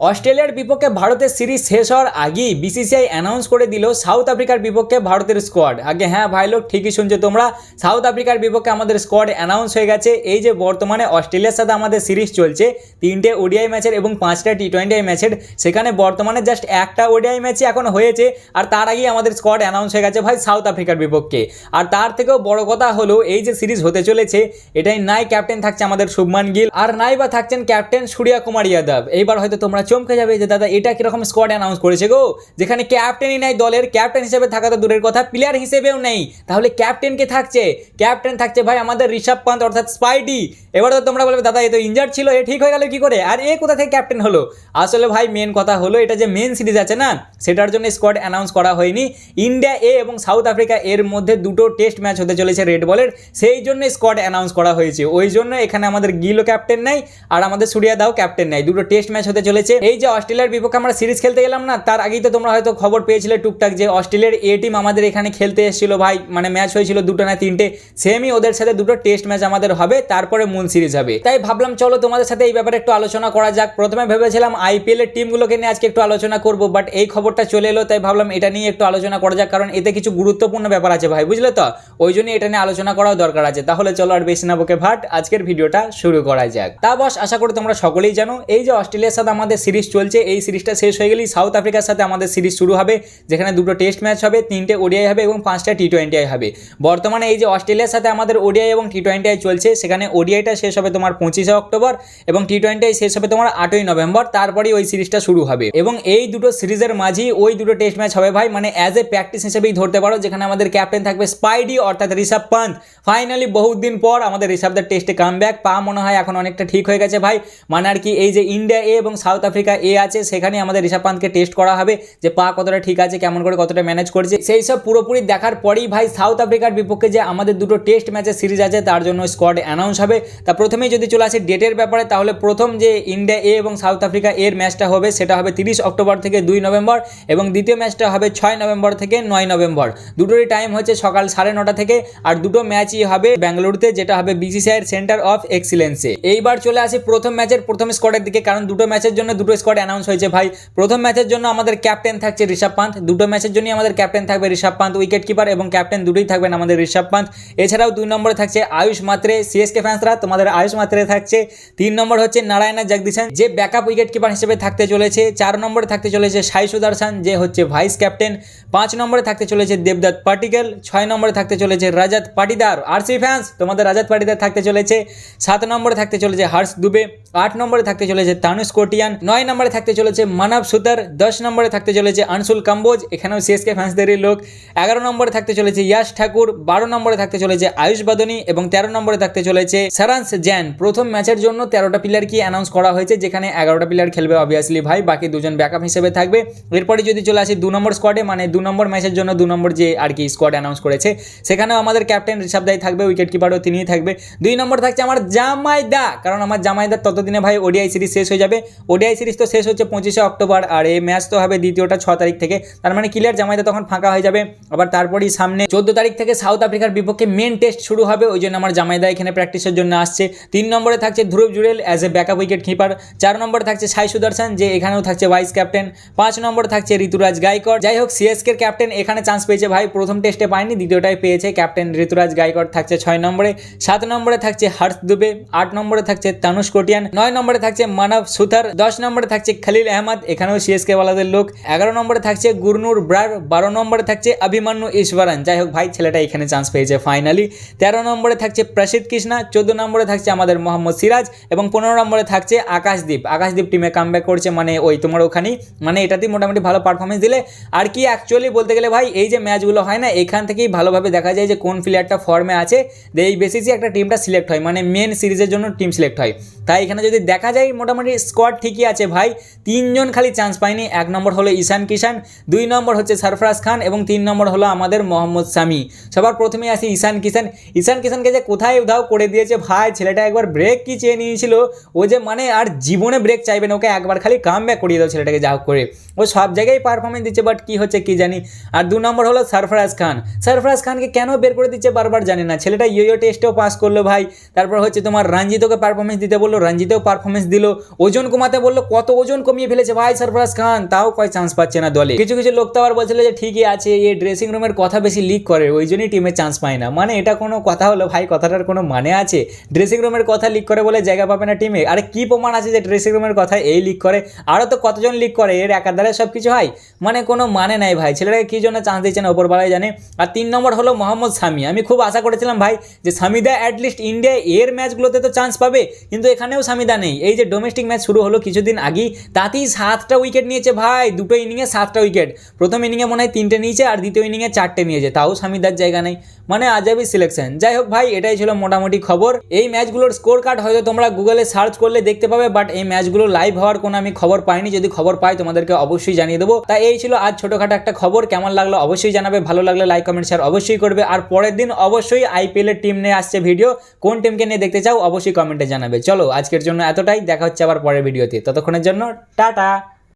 অস্ট্রেলিয়ার বিপক্ষে ভারতের সিরিজ শেষ হওয়ার আগেই বিসিসিআই অ্যানাউন্স করে দিল সাউথ আফ্রিকার বিপক্ষে ভারতের স্কোয়াড আগে হ্যাঁ ভাই লোক, ঠিকই শুনছো তোমরা। সাউথ আফ্রিকার বিপক্ষে আমাদের স্কোয়াড অ্যানাউন্স হয়ে গেছে। এই যে বর্তমানে অস্ট্রেলিয়ার সাথে আমাদের সিরিজ চলছে, তিনটে ওডিআই ম্যাচের এবং পাঁচটা টি টোয়েন্টি ম্যাচের। সেখানে বর্তমানে জাস্ট একটা ওডিআই ম্যাচই এখন হয়েছে, আর তার আগেই আমাদের স্কোয়াড অ্যানাউন্স হয়ে গেছে ভাই সাউথ আফ্রিকার বিপক্ষে। আর তার থেকেও বড় কথা হলো, এই যে সিরিজ হতে চলেছে, এটাই নাই ক্যাপ্টেন থাকছে আমাদের শুভমান গিল। আর নাই বা থাকছেন ক্যাপ্টেন সূর্যা কুমার যাদব। এইবার হয়তো তোমরা চমকে যাবে যে, দাদা, এটা কীরকম স্কোয়াড অ্যানাউন্স করেছে গো? যেখানে ক্যাপ্টেনই নাই দলের ক্যাপ্টেন হিসেবে থাকা তো দূরের কথা প্লেয়ার হিসেবেও নেই। তাহলে ক্যাপ্টেন কে থাকছে? ক্যাপ্টেন থাকছে ভাই আমাদের ঋষভ পান্ত, অর্থাৎ স্পাইডি এবার তো তোমরা বলবে, দাদা, এ তো ইনজার্ড ছিল, এ ঠিক হয়ে গেল কি করে? আর এ কোথা থেকে ক্যাপ্টেন হলো? আসলে ভাই মেন কথা হলো, এটা যে মেন সিরিজ আছে না, সেটার জন্য স্কোয়াড অ্যানাউন্স করা হয়নি। ইন্ডিয়া এ এবং সাউথ আফ্রিকা এর মধ্যে দুটো টেস্ট ম্যাচ হতে চলেছে রেড বলের সেই জন্য স্কোয়াড অ্যানাউন্স করা হয়েছে। ওই জন্য এখানে আমাদের গিলও ক্যাপ্টেন নাই, আর আমাদের সুরিয়া দাও ক্যাপ্টেন নাই। দুটো টেস্ট ম্যাচ হতে চলেছে। এই যে অস্ট্রেলিয়ার বিপক্ষে আমরা সিরিজ খেলতে গেলাম না, তার আগেই তো তোমরা হয়তো খবর পেয়েছিলে টুকটাক যে অস্ট্রেলিয়ার এ টিম আমাদের এখানে খেলতে এসেছিল। ভাই মানে ম্যাচ হয়েছিল দুটো না তিনটে সেমই ওদের সাথে দুটো টেস্ট ম্যাচ আমাদের হবে, তারপরে মূল সিরিজ হবে। তাই ভাবলাম চলো তোমাদের সাথে এই ব্যাপারে একটু আলোচনা করা যাক। প্রথমে ভেবেছিলাম আইপিএল এর টিমগুলোকে নিয়ে আজকে একটু আলোচনা করব বাট এই খবরটা চলে এলো, তাই ভাবলাম এটা নিয়ে একটু আলোচনা করা যাক, কারণ এতে কিছু গুরুত্বপূর্ণ ব্যাপার আছে ভাই, বুঝলে তো? ওই জন্যই এটা নিয়ে আলোচনা করাও দরকার আছে। তাহলে চলো আর বেশি না বকে ভাট, আজকের ভিডিওটা শুরু করা যাক। তা বস, আশা করি তোমরা সকলেই জানো, এই যে অস্ট্রেলিয়ার সাথে আমাদের সিরিজ চলছে। এই সিরিজটা শেষ হয়ে গেলেই সাউথ আফ্রিকার সাথে আমাদের সিরিজ শুরু হবে। যেখানে দুটো টেস্ট ম্যাচ হবে, তিনটে ওডিআই হবে এবং পাঁচটা টি টোয়েন্টি হবে। বর্তমানে এই যে অস্ট্রেলিয়ার সাথে আমাদের ওডিআই এবং টি টোয়েন্টি চলছে, সেখানে ওডিআইটা শেষ হবে তোমার পঁচিশে অক্টোবর এবং টি টোয়েন্টি শেষ হবে তোমার আটই নভেম্বর। তারপরেই ওই সিরিজটা শুরু হবে। এবং এই দুটো সিরিজের মাঝেই ওই দুটো টেস্ট ম্যাচ হবে ভাই। মানে অ্যাজ এ প্র্যাকটিস হিসেবেই ধরতে পারো, যেখানে আমাদের ক্যাপ্টেন থাকবে স্পাইডি অর্থাৎ ঋষভ পান্ত ফাইনালি বহুদিন পর আমাদের ঋষভদের টেস্টে কাম ব্যাক পা মনে হয় এখন অনেকটা ঠিক হয়ে গেছে ভাই। মানে আর কি এই যে ইন্ডিয়া এ এবং সাউথ আফ্রিকা এ আছে, সেখানে আমাদের ঋষভ পান্তকে টেস্ট করা হবে যে পা কতটা ঠিক আছে, কেমন করে কতটা ম্যানেজ করছে। সেই সব পুরোপুরি দেখার পরেই ভাই সাউথ আফ্রিকার বিপক্ষে যে আমাদের দুটো টেস্ট ম্যাচের সিরিজ আছে, তার জন্য স্কোয়াড অ্যানাউন্স হবে। তা প্রথমেই যদি চলে আসে ডেটের ব্যাপারে, তাহলে প্রথম যে ইন্ডিয়া এ এবং সাউথ আফ্রিকা এর ম্যাচটা হবে, সেটা হবে তিরিশ অক্টোবর থেকে দুই নভেম্বর এবং দ্বিতীয় ম্যাচটা হবে ছয় নভেম্বর থেকে নয় নভেম্বর। দুটোরই টাইম হচ্ছে সকাল সাড়ে নটা থেকে আর দুটো ম্যাচই হবে বেঙ্গালুরুতে যেটা হবে বিসিসিআইয়ের সেন্টার অফ এক্সিলেন্সে এইবার চলে আসি প্রথম ম্যাচের প্রথম স্কোয়াডের দিকে, কারণ দুটো ম্যাচের জন্য দুটো স্কোয়াড অ্যানাউন্স হয়েছে ভাই। প্রথম ম্যাচের জন্য আমাদের ক্যাপ্টেন থাকছে ঋষভ পান্ত। দুটো ম্যাচের জন্যই আমাদের ক্যাপ্টেন থাকবে ঋষভ পান্ত উইকেট কিপার এবং ক্যাপ্টেন দুটোই থাকবেন আমাদের ঋষভ পান্ত। এছাড়াও দুই নম্বরে থাকছে আয়ুষ মাত্রে সিএসকে ফ্যান্সরা তোমাদের আয়ুষ মাত্রে থাকছে। তিন নম্বর হচ্ছে নারায়ণা জগদীশন, যে ব্যাকআপ উইকেট কিপার হিসেবে থাকতে চলেছে। চার নম্বরে থাকতে চলেছে সাই সুদর্শন যে হচ্ছে ভাইস ক্যাপ্টেন পাঁচ নম্বরে থাকতে চলেছে দেবদত্ত পাটিকেল ছয় নম্বরে থাকতে চলেছে Rajat Patidar R C fans তোমাদের রাজাত পাটিদার থাকতে চলেছে। সাত নম্বরে থাকতে চলেছে হর্ষ দুবে। আট নম্বরে থাকতে চলেছে তানুষ কোটিয়ান। নয় নম্বরে থাকতে চলেছে মানব সুতার, দশ নম্বরে থাকতে চলেছে আনসুল কাম্বোজ, এখানেও সিএসকে ফ্যান্সদেরই লোক। এগারো নম্বরে থাকতে চলেছে ইয়াশ ঠাকুর, বারো নম্বরে থাকতে চলেছে আয়ুষ বাদনী এবং তেরো নম্বরে থাকতে চলেছে সারান্স জ্যান। প্রথম ম্যাচের জন্য তেরোটা প্লেয়ার কি অ্যানাউন্স করা হয়েছে, যেখানে এগারোটা প্লেয়ার খেলবে অবভিয়াসলি ভাই, বাকি দুজন ব্যাকআপ হিসেবে থাকবে। এরপরে যদি চলে আসি দু নম্বর স্কোয়াডে মানে দু নম্বর ম্যাচের জন্য দু নম্বর যে আর কি স্কোয়াড অ্যানাউন্স করেছে, সেখানেও আমাদের ক্যাপ্টেন ঋষভ দাই থাকবে উইকেট কিপারও তিনিই থাকবে। দুই নম্বর থাকছে আমার জামাইদা, কারণ আমার জামাইদা ততদিনে ভাই ওডিআই সিরিজ শেষ হয়ে যাবে। ওডিআই সিরিজ তো শেষ হচ্ছে পঁচিশে অক্টোবর, আর এই ম্যাচ তো হবে দ্বিতীয়টা ছ তারিখ থেকে। তার মানে ক্লিয়ার জামাইদা তখন ফাঁকা হয়ে যাবে। আবার তারপরেই সামনে চোদ্দ তারিখ থেকে সাউথ আফ্রিকার বিপক্ষে মেন টেস্ট শুরু হবে। ওই জন্য আমার জামাইদা এখানে প্র্যাকটিসের জন্য আসছে। তিন নম্বরে থাকছে Dhruv Jurel as a backup wicket keeper চার নম্বরে থাকছে সাই সুদর্শন, যে এখানেও থাকছে ভাইস ক্যাপ্টেন পাঁচ নম্বরে থাকছে ঋতুরাজ গাইকর। যাই হোক সিএসকের ক্যাপ্টেন এখানে চান্স পেয়েছে ভাই। প্রথম টেস্টে পায়নি, দ্বিতীয়টাই পেয়েছে। ক্যাপ্টেন ঋতুরাজ গাইকর থাকছে ছয় নম্বরে। সাত নম্বরে থাকছে হর্ষ দুবে। আট নম্বরে থাকছে তানুষ কোটিয়ান। নয় নম্বরে থাকছে মানব সুথার। দশ নম্বরে থাকছে খালিল আহমদ, এখানেও সিএসকে ওয়ালাদের লোক। এগারো নম্বরে থাকছে গুরনুর ব্রার, বারো নম্বরে থাকছে অভিমান্যু ঈশ্বরন। যাই হোক ভাই, ছেলেটা এখানে চান্স পেয়েছে ফাইনালি তেরো নম্বরে থাকছে প্রসিদ্ধ কৃষ্ণা, চোদ্দ নম্বরে থাকছে আমাদের মোহাম্মদ সিরাজ এবং পনেরো নম্বরে থাকছে আকাশদীপ। আকাশদীপ টিমে কাম করছে মানে ওই তোমার ওখানেই। মানে এটাতেই মোটামুটি ভালো পারফরমেন্স দিলে। আর কি অ্যাকচুয়ালি বলতে গেলে ভাই, এই যে ম্যাচগুলো হয় না, এখান থেকেই ভালোভাবে দেখা যায় যে কোন প্লেয়ারটা ফর্মে আছে। এই বেসিসে একটা টিমটা সিলেক্ট হয় মানে মেন সিরিজের জন্য টিম সিলেক্ট হয়। তাই এখানে যদি দেখা যায়, মোটামুটি স্কোয়াড ঠিকই আছে। ভাই। তিনজন খালি চান্স পায়নি এক নম্বর হলো ঈশান কিষান দুই নম্বর হচ্ছে সরফরাজ খান এবং তিন নম্বর হলো আমাদের মোহাম্মদ সামি। সবার প্রথমে আসি ঈশান কিষান ঈশান কিষানকে যে কোথায় উধাও করে দিয়েছে ভাই, ছেলেটা একবার ব্রেক কি চেয়ে নিয়েছিল? ও যে মানে আর জীবনে ব্রেক চাইবে না, ওকে একবার খালি কাম ব্যাক করিয়ে দাও ছেলেটাকে যা করে। ও সব জায়গায় পারফরমেন্স দিচ্ছে বাট কি হচ্ছে কি জানি? আর দু নম্বর হলো সরফরাজ খান। সরফরাজ খানকে কেন বের করে দিচ্ছে বারবার জানি না। ছেলেটা ইয়ো টেস্টেও পাস করল ভাই। তারপর হচ্ছে তোমার রঞ্জিতকে পারফরমেন্স দিতে বলল, রঞ্জিতেও পারফরমেন্স দিল। ওজন কমাতে বলল কত ওজন কমিয়ে ফেলেছে ভাই সরফরাজ খান? তাও কয় চান্স পাচ্ছে না দলে। কিছু কিছু লোক তো আবার বলছিল যে, ঠিকই আছে এই ড্রেসিং রুমের কথা বেশি লিক করে, ওই জন্যই টিমে চান্স পায় না। মানে এটা কোনো কথা হলো ভাই? কথাটার কোনো মানে আছে? ড্রেসিং রুমের কথা লিক করে বলে জায়গা পাবে না টিমে আরে কি প্রমাণ আছে যে ড্রেসিং রুমের কথা এই লিক করে? আরও তো কতজন লিক করে? এর একার দ্বারা সব কিছু হয়? মানে কোনো মানে নাই ভাই। ছেলেটাকে কী জন্য চান্স দিচ্ছে না ওপরবেলায় জানে? আর তিন নম্বর হলো মোহাম্মদ সামি। আমি খুব আশা করেছিলাম ভাই যে সামিদা অ্যাটলিস্ট ইন্ডিয়া এর ম্যাচগুলোতে তো চান্স পাবে, কিন্তু এখানেও সামিদা নেই। এই যে ডোমেস্টিক ম্যাচ শুরু হলো কিছুদিন আগেই তাতেই সাতটা উইকেট নিয়েছে ভাই। দুটো ইনিংয়ে সাতটা উইকেট প্রথম ইনিংয়ে মনে হয় তিনটে নিয়েছে আর দ্বিতীয় ইনিংয়ে চারটে নিয়েছে। তাও সামিদার জায়গা নেই। মানে আজাবি সিলেকশন যাই হোক ভাই, এটাই ছিল মোটামুটি খবর। এই ম্যাচগুলোর স্কোর কার্ড হয়তো তোমরা গুগলে সার্চ করলে দেখতে পাবে বাট এই ম্যাচগুলো লাইভ হওয়ার কোনো আমি খবর পাইনি। যদি খবর পাই, তোমাদেরকে অবশ্যই জানিয়ে দেবো। তাই এই ছিল আজ ছোটোখাটো একটা খবর। কেমন লাগল অবশ্যই জানাবে। ভালো লাগলে লাইক কমেন্ট শেয়ার অবশ্যই করবে। আর পরের দিন অবশ্যই আইপিএলের টিম নিয়ে আসছে ভিডিও কোন টিমকে নিয়ে দেখতে চাও, অবশ্যই কমেন্টে জানাবে। চলো, আজকের জন্য এতটাই। দেখা হচ্ছে আবার পরের ভিডিওতে ততক্ষণের জন্য টাটা